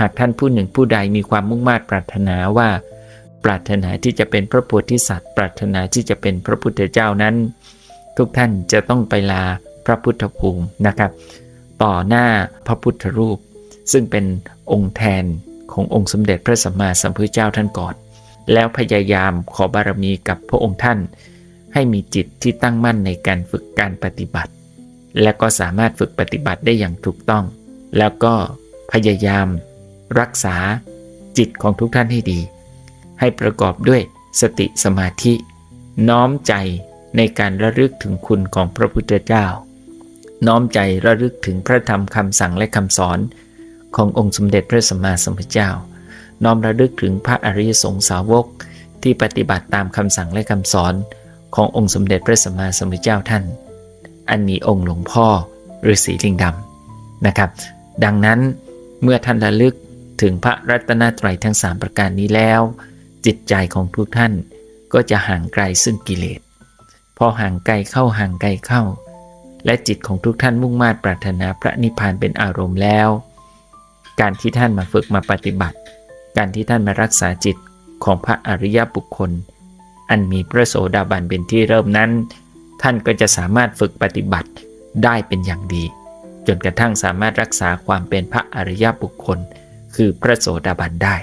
หากท่านผู้หนึ่งผู้ใดมีความมุ่งมา่ปรารถนาว่า ปรารถนาที่จะเป็นพระโพธิสัตว์ ปรารถนาที่จะเป็นพระพุทธเจ้านั้น ทุกท่านจะต้องไปลาพระพุทธภูมินะครับ ต่อหน้าพระพุทธรูป ซึ่งเป็นองค์แทนขององค์สมเด็จพระสัมมาสัมพุทธเจ้าท่านก่อน แล้วพยายามขอบารมีกับพระองค์ท่าน ให้มีจิตที่ตั้งมั่นในการฝึกการปฏิบัติ และก็สามารถฝึกปฏิบัติได้อย่างถูกต้อง แล้วก็พยายาม รักษาจิตของทุกท่านให้ดี ให้ประกอบด้วยสติสมาธิ น้อมใจในการระลึกถึงคุณของพระพุทธเจ้า น้อมใจระลึกถึงพระธรรมคำสั่งและคำสอน ขององค์สมเด็จพระสัมมาสัมพุทธเจ้า น้อมระลึกถึงพระอริยสงสาวกที่ปฏิบัติตามคำสั่งและคำสอน ขององค์สมเด็จพระสัมมาสัมพุทธเจ้าท่าน อันมีองค์หลวงพ่อฤาษีลิงดำนะครับ ดังนั้นเมื่อท่านระลึกถึงพระรัตนตรัยทั้ง 3 ประการนี้แล้ว จิตใจของทุกท่านก็จะห่างไกลซึ่งกิเลสพอห่างไกลเข้าห่างไกลเข้า และจิตของทุกท่านมุ่งมา่ปรารถนาพระนิพพานเป็นอารมณ์แล้ว การที่ท่านมาฝึกมาปฏิบัติ การที่ท่านมารักษาจิตของพระอริยบุคคล อันมีพระโสดาบันเป็นที่เริ่มนั้น ท่านก็จะสามารถฝึกปฏิบัติได้เป็นอย่างดี จนกระทั่งสามารถรักษาความเป็นพระอริยบุคคล คือพระโสดาบันได้